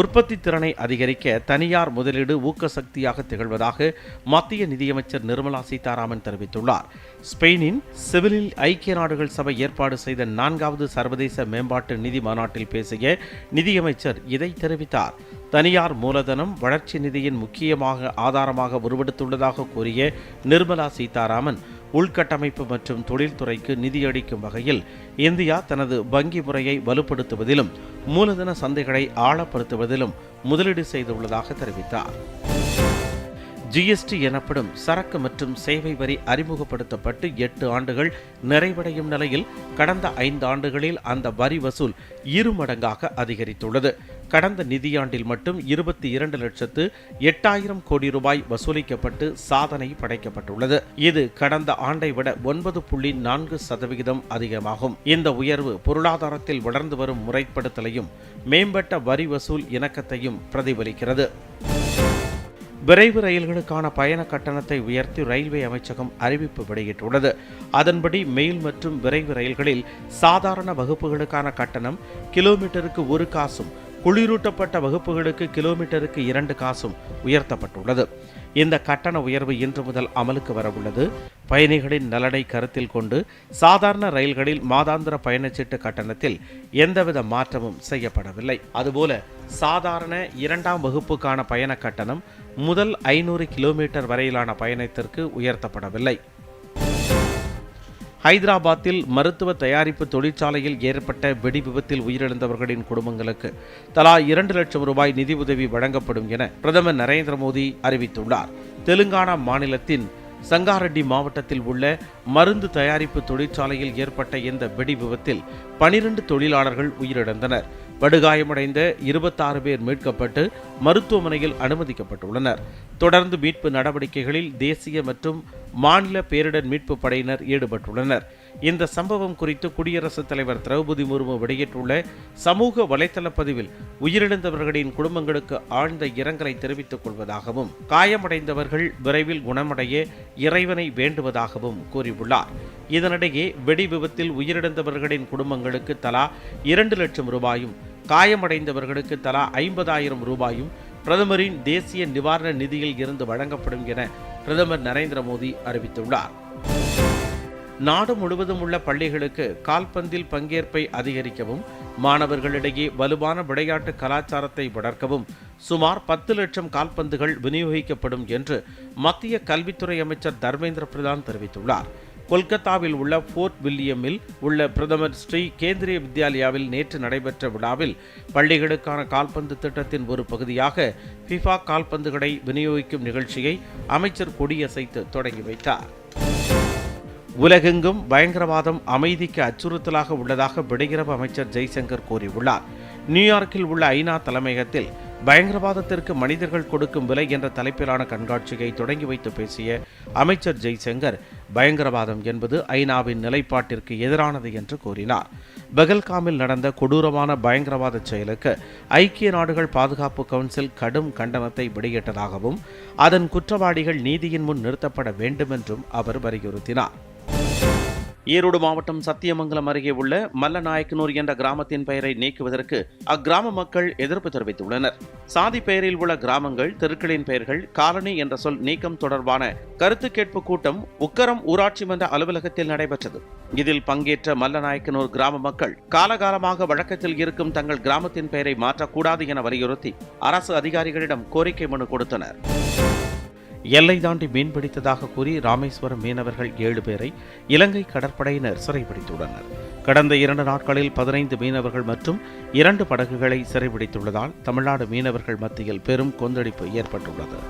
உற்பத்தி திறனை அதிகரிக்க தனியார் முதலீடு ஊக்க சக்தியாக திகழ்வதாக மத்திய நிதியமைச்சர் நிர்மலா சீதாராமன் தெரிவித்துள்ளார். ஸ்பெயினின் சிவிலில் ஐக்கிய நாடுகள் சபை ஏற்பாடு செய்த நான்காவது சர்வதேச மேம்பாட்டு நிதி மாநாட்டில் பேசிய நிதியமைச்சர் இதை தெரிவித்தார். தனியார் மூலதனம் வளர்ச்சி நிதியின் முக்கியமாக ஆதாரமாக உருவெடுத்துள்ளதாக கூறிய நிர்மலா சீதாராமன் உள்கட்டமைப்பு மற்றும் தொழில்துறைக்கு நிதியளிக்கும் வகையில் இந்தியா தனது வங்கி முறையை வலுப்படுத்துவதிலும் மூலதன சந்தைகளை ஆழப்படுத்துவதிலும் முதலீடு செய்துள்ளதாக தெரிவித்தார். ஜிஎஸ்டி எனப்படும் சரக்கு மற்றும் சேவை வரி அறிமுகப்படுத்தப்பட்டு எட்டு ஆண்டுகள் நிறைவடையும் நிலையில் கடந்த ஐந்து ஆண்டுகளில் அந்த வரி வசூல் இரு மடங்காக அதிகரித்துள்ளது. கடந்த நிதியாண்டில் மட்டும் இருபத்தி இரண்டு லட்சத்து எட்டாயிரம் கோடி ரூபாய் வசூலிக்கப்பட்டு சாதனை படைக்கப்பட்டுள்ளது. இது கடந்த ஆண்டை விட ஒன்பது புள்ளி நான்கு சதவிகிதம் அதிகமாகும். இந்த உயர்வு பொருளாதாரத்தில் வளர்ந்து வரும் முறைப்படுத்தலையும் மேம்பட்ட வரி வசூல் இணக்கத்தையும் பிரதிபலிக்கிறது. விரைவு ரயில்களுக்கான பயண கட்டணத்தை உயர்த்தி ரயில்வே அமைச்சகம் அறிவிப்பு வெளியிட்டுள்ளது. அதன்படி மெயில் மற்றும் விரைவு ரயில்களில் சாதாரண வகுப்புகளுக்கான கட்டணம் கிலோமீட்டருக்கு ஒரு காசும் குளிரூட்டப்பட்ட வகுப்புகளுக்கு கிலோமீட்டருக்கு இரண்டு காசும் உயர்த்தப்பட்டுள்ளது. இந்த கட்டண உயர்வு இன்று முதல் அமலுக்கு வரவுள்ளது. பயணிகளின் நலனை கருத்தில் கொண்டு சாதாரண ரயில்களில் மாதாந்திர பயணச்சீட்டு கட்டணத்தில் எந்தவித மாற்றமும் செய்யப்படவில்லை. அதுபோல சாதாரண இரண்டாம் வகுப்புக்கான பயண கட்டணம் முதல் ஐநூறு கிலோமீட்டர் வரையிலான பயணத்திற்கு உயர்த்தப்படவில்லை. ஹைதராபாத்தில் மருத்துவ தயாரிப்பு தொழிற்சாலையில் ஏற்பட்ட வெடி விபத்தில் உயிரிழந்தவர்களின் குடும்பங்களுக்கு தலா இரண்டு லட்சம் ரூபாய் நிதி உதவி வழங்கப்படும் என பிரதமர் நரேந்திர மோடி அறிவித்துள்ளார். தெலுங்கானா மாநிலத்தின் சங்காரெட்டி மாவட்டத்தில் உள்ள மருந்து தயாரிப்பு தொழிற்சாலையில் ஏற்பட்ட இந்த வெடி விபத்தில் பனிரெண்டு தொழிலாளர்கள் உயிரிழந்தனர். படுகாயமடைந்த இருபத்தாறு பேர் மீட்கப்பட்டு மருத்துவமனையில் அனுமதிக்கப்பட்டுள்ளனர். தொடர்ந்து மீட்பு நடவடிக்கைகளில் தேசிய மற்றும் மாநில பேரிடர் மீட்பு படையினர் ஈடுபட்டுள்ளனர். இந்த சம்பவம் குறித்து குடியரசுத் தலைவர் திரௌபதி முர்மு வெளியிட்டுள்ள சமூக வலைதள பதிவில் உயிரிழந்தவர்களின் குடும்பங்களுக்கு ஆழ்ந்த இரங்கலை தெரிவித்துக் கொள்வதாகவும் காயமடைந்தவர்கள் விரைவில் குணமடைய இறைவனை வேண்டுவதாகவும் கூறியுள்ளார். இதனிடையே வெடி விபத்தில் உயிரிழந்தவர்களின் குடும்பங்களுக்கு தலா இரண்டு லட்சம் ரூபாயும் காயமடைந்தவர்களுக்கு தலா ஐம்பதாயிரம் ரூபாயும் பிரதமரின் தேசிய நிவாரண நிதியில் இருந்து வழங்கப்படும் என பிரதமர் நரேந்திர மோடி அறிவித்துள்ளார். நாடு முழுவதும் உள்ள பள்ளிகளுக்கு கால்பந்தில் பங்கேற்பை அதிகரிக்கவும் மாணவர்களிடையே வலுவான விளையாட்டு கலாச்சாரத்தை வளர்க்கவும் சுமார் பத்து லட்சம் கால்பந்துகள் விநியோகிக்கப்படும் என்று மத்திய கல்வித்துறை அமைச்சர் தர்மேந்திர பிரதான் தெரிவித்துள்ளார். கொல்கத்தாவில் உள்ள ஃபோர்ட் வில்லியமில் உள்ள பிரதமர் ஸ்ரீ கேந்திரிய வித்யாலயாவில் நேற்று நடைபெற்ற விழாவில் பள்ளிகளுக்கான கால்பந்து திட்டத்தின் ஒரு பகுதியாக ஃபிஃபா கால்பந்துகளை விநியோகிக்கும் நிகழ்ச்சியை அமைச்சர் கொடியசைத்து தொடங்கி வைத்தார். உலகெங்கும் பயங்கரவாதம் அமைதிக்கு அச்சுறுத்தலாக உள்ளதாக வெளியுறவு அமைச்சர் ஜெய்சங்கர் கூறியுள்ளார். நியூயார்க்கில் உள்ள ஐநா தலைமையகத்தில் பயங்கரவாதத்திற்கு மனிதர்கள் கொடுக்கும் விலை என்ற தலைப்பிலான கண்காட்சியை தொடங்கி வைத்து பேசிய அமைச்சர் ஜெய்சங்கர் பயங்கரவாதம் என்பது ஐநாவின் நிலைப்பாட்டிற்கு எதிரானது என்று கூறினார். பெகல்காமில் நடந்த கொடூரமான பயங்கரவாத செயலுக்கு ஐக்கிய நாடுகள் பாதுகாப்பு கவுன்சில் கடும் கண்டனத்தை வெளியிட்டதாகவும் அதன் குற்றவாளிகள் நீதியின் முன் நிறுத்தப்பட வேண்டும் என்றும் அவர் வலியுறுத்தினார். ஈரோடு மாவட்டம் சத்தியமங்கலம் அருகே உள்ள மல்லநாயக்கனூர் என்ற கிராமத்தின் பெயரை நீக்குவதற்கு அக்கிராம மக்கள் எதிர்ப்பு தெரிவித்துள்ளனர். சாதி பெயரில் உள்ள கிராமங்கள் தெருக்களின் பெயர்கள் காலனி என்ற சொல் நீக்கம் தொடர்பான கருத்து கேட்பு கூட்டம் உக்கரம் ஊராட்சி மன்ற அலுவலகத்தில் நடைபெற்றது. இதில் பங்கேற்ற மல்லநாயக்கனூர் கிராம மக்கள் காலகாலமாக வழக்கத்தில் இருக்கும் தங்கள் கிராமத்தின் பெயரை மாற்றக்கூடாது என வலியுறுத்தி அரசு அதிகாரிகளிடம் கோரிக்கை மனு கொடுத்தனர். எல்லை தாண்டி மீன்பிடித்ததாக கூறி ராமேஸ்வரம் மீனவர்கள் ஏழு பேரை இலங்கை கடற்படையினர் சிறைபிடித்துள்ளனர். கடந்த இரண்டு நாட்களில் பதினைந்து மீனவர்கள் மற்றும் இரண்டு படகுகளை சிறைபிடித்துள்ளதால் தமிழ்நாடு மீனவர்கள் மத்தியில் பெரும் கொந்தளிப்பு ஏற்பட்டுள்ளது.